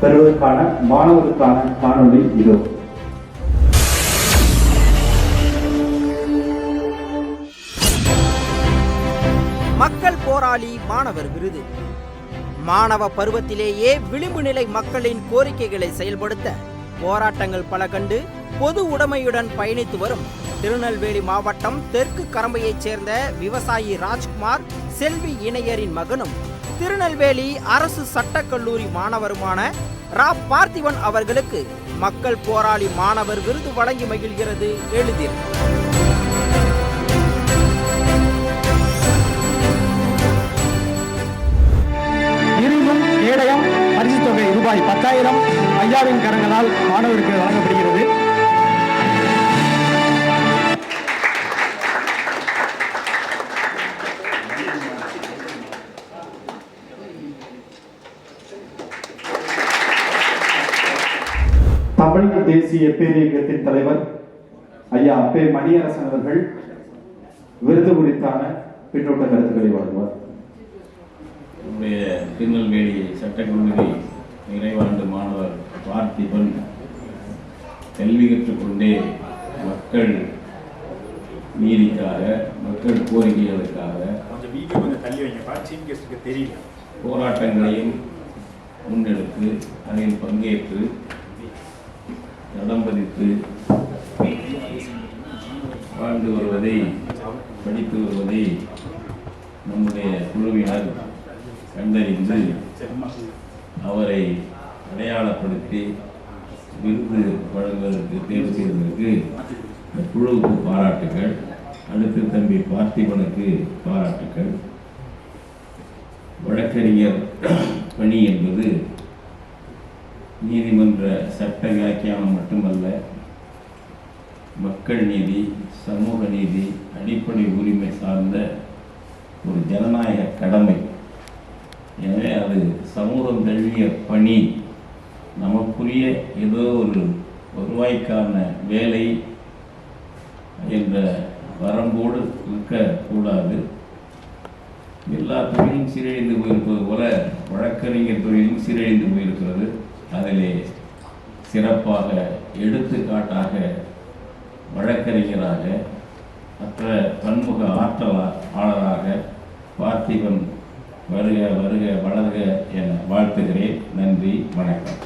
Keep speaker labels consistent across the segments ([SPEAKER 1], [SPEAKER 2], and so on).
[SPEAKER 1] பெறுவதற்கான மாணவருக்கான காணொலி இதோ.
[SPEAKER 2] மக்கள் போராளி மாணவர் விருது. மாணவ பருவத்திலேயே விளிம்பு நிலை மக்களின் கோரிக்கைகளை செயல்படுத்த போராட்டங்கள் பல கண்டு பொது உடைமையுடன் பயணித்து வரும் திருநெல்வேலி மாவட்டம் தெற்கு கரம்பையைச் சேர்ந்த விவசாயி ராஜ்குமார் செல்வி இணையரின் மகனும் திருநெல்வேலி அரசு சட்டக் கல்லூரி மாணவருமான ரா பார்த்திவன் அவர்களுக்கு மக்கள் போராளி மாணவர் விருது வழங்கி மகிழ்கிறது எளிதில்.
[SPEAKER 3] இருந்தும் கேடயம் பரிசு தொகை ரூபாய் பத்தாயிரம் ஐயாவின் கரங்களால் மாணவருக்கு வழங்கப்படுகிறது.
[SPEAKER 1] தேசிய பேரியக்கத்தின் தலைவர் ஐயா பே மணியரசன் அவர்கள் விருது குறித்தான பின்னோட்ட கருத்துக்களை வழங்குவார்.
[SPEAKER 4] நம்முடைய திருநெல்வேலி சட்டக்கல்லூரி நிறைவாண்டு மாணவர் பார்த்திபன் கல்வி கற்றுக்கொண்டே மக்கள் நீதிக்காக மக்கள் கோரிக்கைகளுக்காக
[SPEAKER 5] கொஞ்சம்
[SPEAKER 4] போராட்டங்களையும் முன்னெடுத்து அதில் பங்கேற்று தடம் பதித்து வாழ்ந்து வருவதை படித்து வருவதை நம்முடைய குழுவினர் கண்டறிந்து அவரை அடையாளப்படுத்தி விருது வழங்குவதற்கு தேர்வு செய்வதற்கு இந்த குழுவுக்கு பாராட்டுகள் அடுத்து தம்பி பார்த்திபனுக்கு பாராட்டுகள் வழக்கறிஞர் பணி என்பது நீதிமன்ற சட்ட வியாக்கியானம் மட்டுமல்ல மக்கள் நீதி சமூக நீதி அடிப்படை உரிமை சார்ந்த ஒரு ஜனநாயக கடமை. எனவே அது சமூகம் தழுவிய பணி. நமக்குரிய ஏதோ ஒரு வருவாய்க்கான வேலை என்ற வரம்போடு இருக்கக்கூடாது. எல்லா தொழிலும் சீரழிந்து போயிருப்பது போல வழக்கறிஞர் தொழிலும் சீரழிந்து போயிருக்கிறது. அதிலே சிறப்பாக எடுத்துக்காட்டாக வழக்கறிஞராக மற்ற பன்முக ஆற்றலாளராக பார்த்திபன் வருக வருக வளர்க என வாழ்த்துகிறேன். நன்றி வணக்கம்.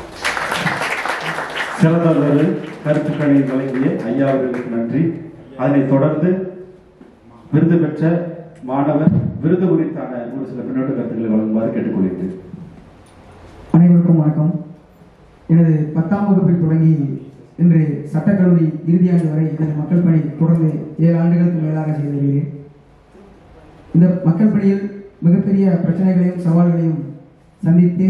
[SPEAKER 1] சிறந்தவர்கள் கருத்துக்களை வழங்கிய ஐயா அவர்களுக்கு நன்றி. அதனைத் தொடர்ந்து விருது பெற்ற மாணவர் விருது குறித்தான ஒரு சில பின்னோட்ட கருத்துக்களை வழங்குமாறு கேட்டுக்கொள்கிறேன்
[SPEAKER 6] அனைவருக்கும் வணக்கம். எனது பத்தாம் வகுப்பில் தொடங்கி இன்று சட்டக்கல்லூரி இறுதியாண்டு வரை எனது மக்கள் பணி தொடர்ந்து ஏழு ஆண்டுகளுக்கு மேலாக செய்து வருகிறேன் இந்த மக்கள் பணியில் மிகப்பெரிய பிரச்சனைகளையும் சவால்களையும் சந்தித்து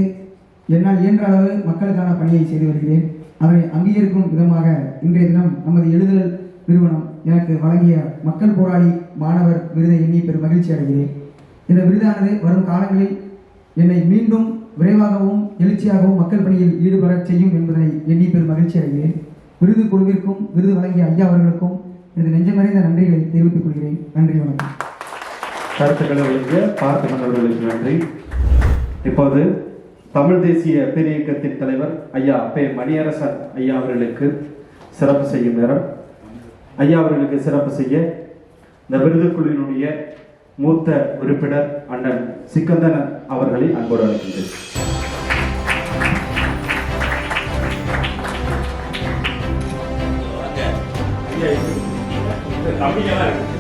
[SPEAKER 6] என்னால் இயன்ற அளவு மக்களுக்கான பணியை செய்து வருகிறேன். அதனை அங்கீகரிக்கும் விதமாக இன்றைய தினம் நமது எழுதுதல் நிறுவனம் எனக்கு வழங்கிய மக்கள் போராளி மாணவர் விருதை எண்ணி பெரும் மகிழ்ச்சி அடைகிறேன். இந்த விருதானது வரும் காலங்களில் என்னை மீண்டும் விரைவாகவும் எழுச்சியாகவும் மக்கள் பணியில் ஈடுபட செய்யும் என்பதனை எண்ணி பெரும் மகிழ்ச்சி அடைகிறேன். விருது குழுவிற்கும் விருது வழங்கிய ஐயா அவர்களுக்கும் எனது நெஞ்சமறைந்த நன்றிகளை தெரிவித்துக் கொள்கிறேன். நன்றி வணக்கம்.
[SPEAKER 1] கருத்துக்களை வழங்கிய பார்த்திபன் அவர்களுக்கு நன்றி. இப்போது தமிழ் தேசிய பேரியக்கத்தின் தலைவர் ஐயா பே மணியரசன் ஐயா அவர்களுக்கு சிறப்பு செய்யும் நேரம். ஐயா அவர்களுக்கு சிறப்பு செய்ய இந்த விருது குழுவினுடைய மூத்த உறுப்பினர் அண்ணன் சிக்கந்தனன் அவர்களை அன்போடு அழைக்கின்றேன்.
[SPEAKER 5] ஐயா இருக்கு.